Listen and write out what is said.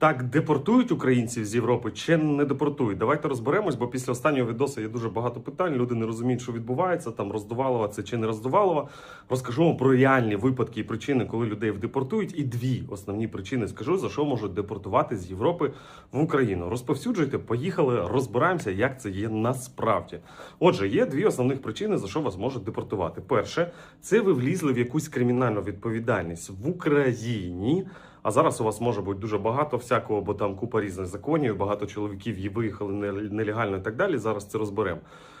так депортують українців з Європи чи не депортують? Давайте розберемось, бо після останнього відосу є дуже багато питань. Люди не розуміють, що відбувається, там роздувалова це чи не роздувалова. Вам про реальні випадки і причини, коли людей депортують. І дві основні причини скажу, за що можуть депортувати з Європи в Україну. Розповсюджуйте, поїхали, розбираємося, як це є насправді. Отже, є дві основних причини, за що вас можуть депортувати. Перше, це ви влізли в якусь кримінальну відповідальність в Україні. А зараз у вас може бути дуже багато всякого, бо там купа різних законів, багато чоловіків є виїхали нел- нелегально і так далі. Зараз це розберемо.